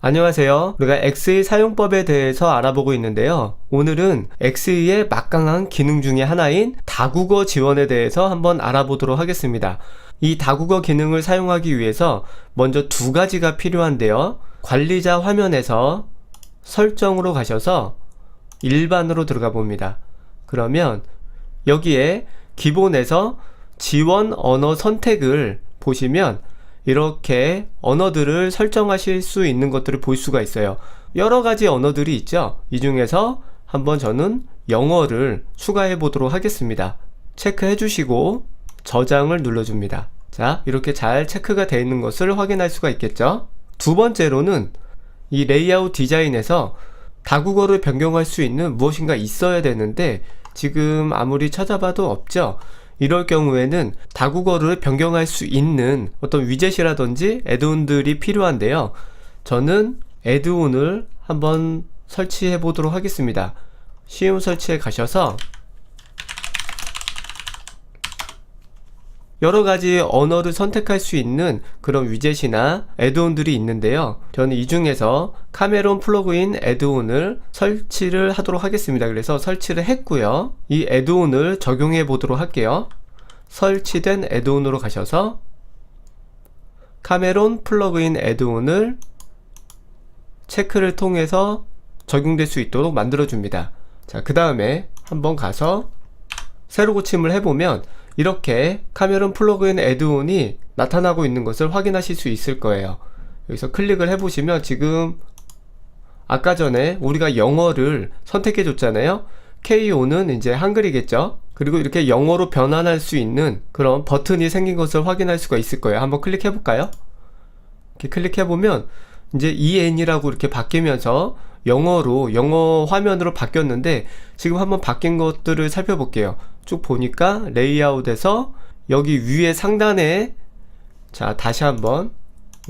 안녕하세요. 우리가 엑스의 사용법에 대해서 알아보고 있는데요. 오늘은 엑스의 막강한 기능 중에 하나인 다국어 지원에 대해서 한번 알아보도록 하겠습니다. 이 다국어 기능을 사용하기 위해서 먼저 두 가지가 필요한데요. 관리자 화면에서 설정으로 가셔서 일반으로 들어가 봅니다. 그러면 여기에 기본에서 지원 언어 선택을 보시면 이렇게 언어들을 설정하실 수 있는 것들을 볼 수가 있어요. 여러 가지 언어들이 있죠. 이 중에서 한번 저는 영어를 추가해 보도록 하겠습니다. 체크해 주시고 저장을 눌러줍니다. 자, 이렇게 잘 체크가 되어 있는 것을 확인할 수가 있겠죠. 두 번째로는 이 레이아웃 디자인에서 다국어를 변경할 수 있는 무엇인가 있어야 되는데 지금 아무리 찾아봐도 없죠. 이럴 경우에는 다국어를 변경할 수 있는 어떤 위젯이라든지 애드온들이 필요한데요. 저는 애드온을 한번 설치해 보도록 하겠습니다. 쉬운 설치에 가셔서 여러 가지 언어를 선택할 수 있는 그런 위젯이나 애드온들이 있는데요. 저는 이 중에서 카메론 플러그인 애드온을 설치를 하도록 하겠습니다. 그래서 설치를 했고요. 이 애드온을 적용해 보도록 할게요. 설치된 애드온으로 가셔서 카메론 플러그인 애드온을 체크를 통해서 적용될 수 있도록 만들어 줍니다. 자, 그 다음에 한번 가서 새로 고침을 해보면 이렇게 카메론 플러그인 애드온이 나타나고 있는 것을 확인하실 수 있을 거예요. 여기서 클릭을 해보시면 지금 아까 전에 우리가 영어를 선택해 줬잖아요. KO는 이제 한글이겠죠. 그리고 이렇게 영어로 변환할 수 있는 그런 버튼이 생긴 것을 확인할 수가 있을 거예요. 한번 클릭해 볼까요? 이렇게 클릭해 보면 이제 EN이라고 이렇게 바뀌면서 영어로 영어 화면으로 바뀌었는데 지금 한번 바뀐 것들을 살펴볼게요. 쭉 보니까 레이아웃에서 여기 위에 상단에 자 다시 한번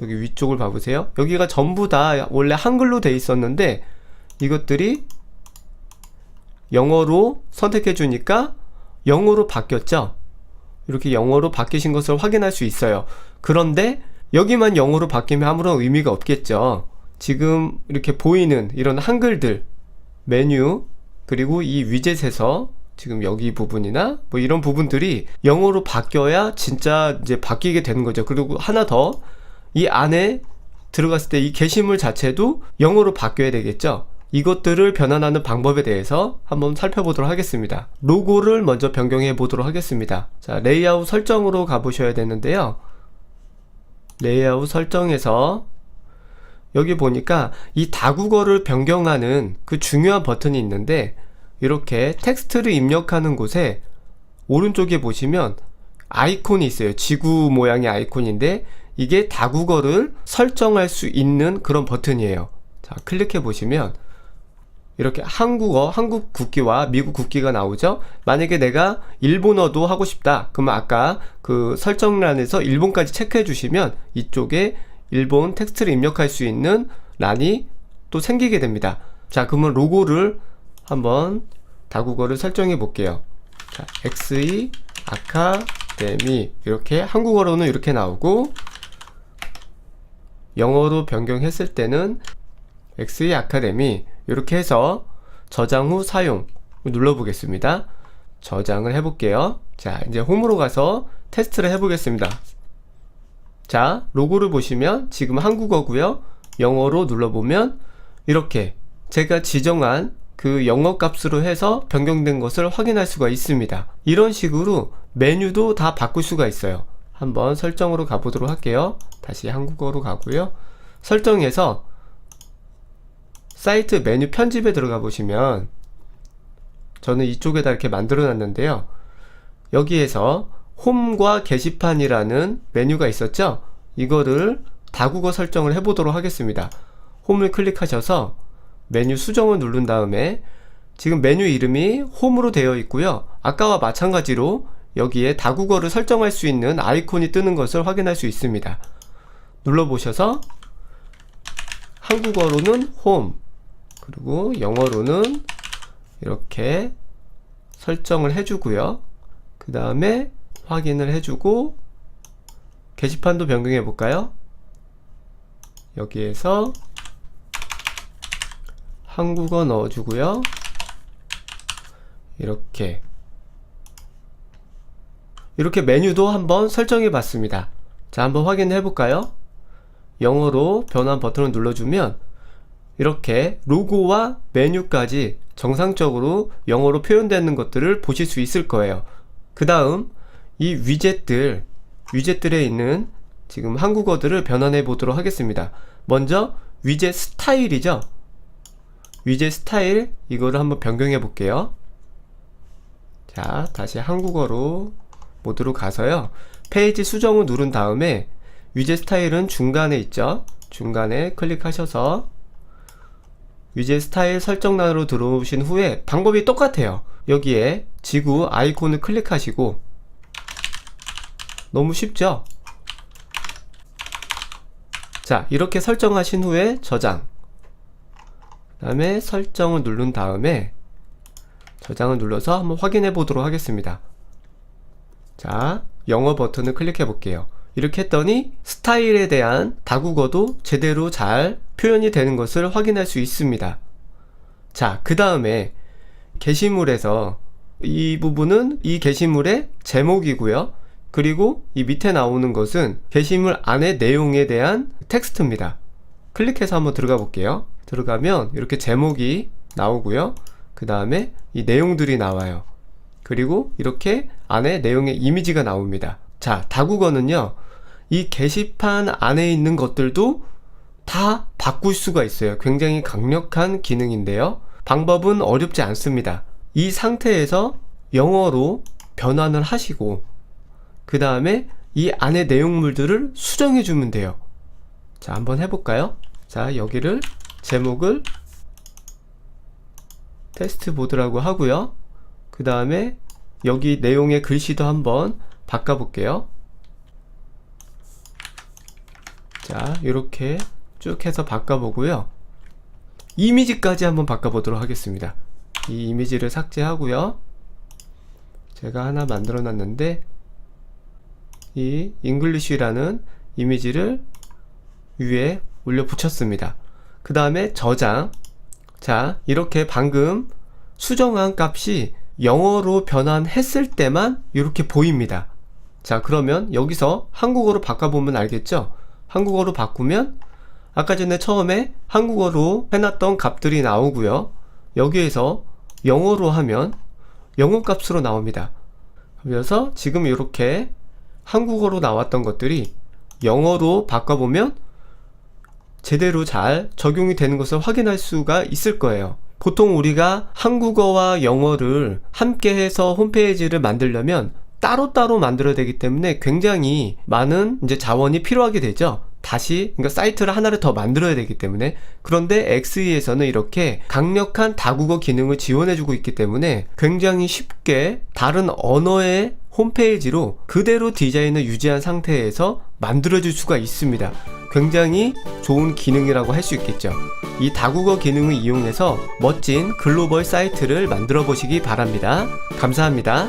여기 위쪽을 봐보세요. 여기가 전부 다 원래 한글로 돼 있었는데 이것들이 영어로 선택해 주니까 영어로 바뀌었죠. 이렇게 영어로 바뀌신 것을 확인할 수 있어요. 그런데 여기만 영어로 바뀌면 아무런 의미가 없겠죠. 지금 이렇게 보이는 이런 한글들, 메뉴, 그리고 이 위젯에서 지금 여기 부분이나 뭐 이런 부분들이 영어로 바뀌어야 진짜 이제 바뀌게 되는 거죠. 그리고 하나 더, 이 안에 들어갔을 때 이 게시물 자체도 영어로 바뀌어야 되겠죠. 이것들을 변환하는 방법에 대해서 한번 살펴보도록 하겠습니다. 로고를 먼저 변경해 보도록 하겠습니다. 자, 레이아웃 설정으로 가보셔야 되는데요. 레이아웃 설정에서 여기 보니까 이 다국어를 변경하는 그 중요한 버튼이 있는데 이렇게 텍스트를 입력하는 곳에 오른쪽에 보시면 아이콘이 있어요. 지구 모양의 아이콘인데 이게 다국어를 설정할 수 있는 그런 버튼이에요. 자, 클릭해 보시면 이렇게 한국어, 한국 국기와 미국 국기가 나오죠? 만약에 내가 일본어도 하고 싶다. 그러면 아까 그 설정란에서 일본까지 체크해 주시면 이쪽에 일본 텍스트를 입력할 수 있는 란이 또 생기게 됩니다. 자, 그러면 로고를 한번 다국어를 설정해 볼게요. 자, XE 아카데미 이렇게 한국어로는 이렇게 나오고 영어로 변경했을 때는 XE 아카데미 이렇게 해서 저장 후 사용 눌러 보겠습니다. 저장을 해 볼게요. 자, 이제 홈으로 가서 테스트를 해 보겠습니다. 자, 로고를 보시면 지금 한국어고요. 영어로 눌러보면 이렇게 제가 지정한 그 영어 값으로 해서 변경된 것을 확인할 수가 있습니다. 이런 식으로 메뉴도 다 바꿀 수가 있어요. 한번 설정으로 가보도록 할게요. 다시 한국어로 가고요. 설정에서 사이트 메뉴 편집에 들어가 보시면 저는 이쪽에다 이렇게 만들어 놨는데요. 여기에서 홈과 게시판이라는 메뉴가 있었죠? 이거를 다국어 설정을 해보도록 하겠습니다. 홈을 클릭하셔서 메뉴 수정을 누른 다음에 지금 메뉴 이름이 홈으로 되어 있고요. 아까와 마찬가지로 여기에 다국어를 설정할 수 있는 아이콘이 뜨는 것을 확인할 수 있습니다. 눌러보셔서 한국어로는 홈, 그리고 영어로는 이렇게 설정을 해주고요. 그 다음에 확인을 해주고 게시판도 변경해 볼까요? 여기에서 한국어 넣어주고요. 이렇게 이렇게 메뉴도 한번 설정해 봤습니다. 자, 한번 확인해 볼까요? 영어로 변환 버튼을 눌러주면 이렇게 로고와 메뉴까지 정상적으로 영어로 표현되는 것들을 보실 수 있을 거예요. 그 다음 이 위젯들, 위젯들에 있는 지금 한국어들을 변환해 보도록 하겠습니다. 먼저 위젯 스타일이죠. 위젯 스타일 이거를 한번 변경해 볼게요. 자, 다시 한국어로 모드로 가서요. 페이지 수정을 누른 다음에 위젯 스타일은 중간에 있죠. 중간에 클릭하셔서 위젯 스타일 설정란으로 들어오신 후에 방법이 똑같아요. 여기에 지구 아이콘을 클릭하시고 너무 쉽죠? 자, 이렇게 설정하신 후에 저장. 그 다음에 설정을 누른 다음에 저장을 눌러서 한번 확인해 보도록 하겠습니다. 자, 영어 버튼을 클릭해 볼게요. 이렇게 했더니 스타일에 대한 다국어도 제대로 잘 표현이 되는 것을 확인할 수 있습니다. 자, 그 다음에 게시물에서 이 부분은 이 게시물의 제목이고요. 그리고 이 밑에 나오는 것은 게시물 안의 내용에 대한 텍스트입니다. 클릭해서 한번 들어가 볼게요. 들어가면 이렇게 제목이 나오고요. 그 다음에 이 내용들이 나와요. 그리고 이렇게 안에 내용의 이미지가 나옵니다. 자, 다국어는요, 이 게시판 안에 있는 것들도 다 바꿀 수가 있어요. 굉장히 강력한 기능인데요. 방법은 어렵지 않습니다. 이 상태에서 영어로 변환을 하시고, 그 다음에 이 안에 내용물들을 수정해 주면 돼요. 자, 한번 해볼까요? 자, 여기를 제목을 테스트 보드라고 하고요. 그 다음에 여기 내용의 글씨도 한번 바꿔볼게요. 자, 이렇게 쭉 해서 바꿔보고요. 이미지까지 한번 바꿔보도록 하겠습니다. 이 이미지를 삭제하고요. 제가 하나 만들어 놨는데 이 잉글리쉬라는 이미지를 위에 올려 붙였습니다. 그 다음에 저장. 자, 이렇게 방금 수정한 값이 영어로 변환했을 때만 이렇게 보입니다. 자, 그러면 여기서 한국어로 바꿔보면 알겠죠? 한국어로 바꾸면 아까 전에 처음에 한국어로 해놨던 값들이 나오고요. 여기에서 영어로 하면 영어 값으로 나옵니다. 그래서 지금 이렇게 한국어로 나왔던 것들이 영어로 바꿔보면 제대로 잘 적용이 되는 것을 확인할 수가 있을 거예요. 보통 우리가 한국어와 영어를 함께 해서 홈페이지를 만들려면 따로따로 만들어야 되기 때문에 굉장히 많은 이제 자원이 필요하게 되죠. 다시 그러니까 사이트를 하나를 더 만들어야 되기 때문에 그런데 XE에서는 이렇게 강력한 다국어 기능을 지원해주고 있기 때문에 굉장히 쉽게 다른 언어의 홈페이지로 그대로 디자인을 유지한 상태에서 만들어줄 수가 있습니다. 굉장히 좋은 기능이라고 할 수 있겠죠. 이 다국어 기능을 이용해서 멋진 글로벌 사이트를 만들어 보시기 바랍니다. 감사합니다.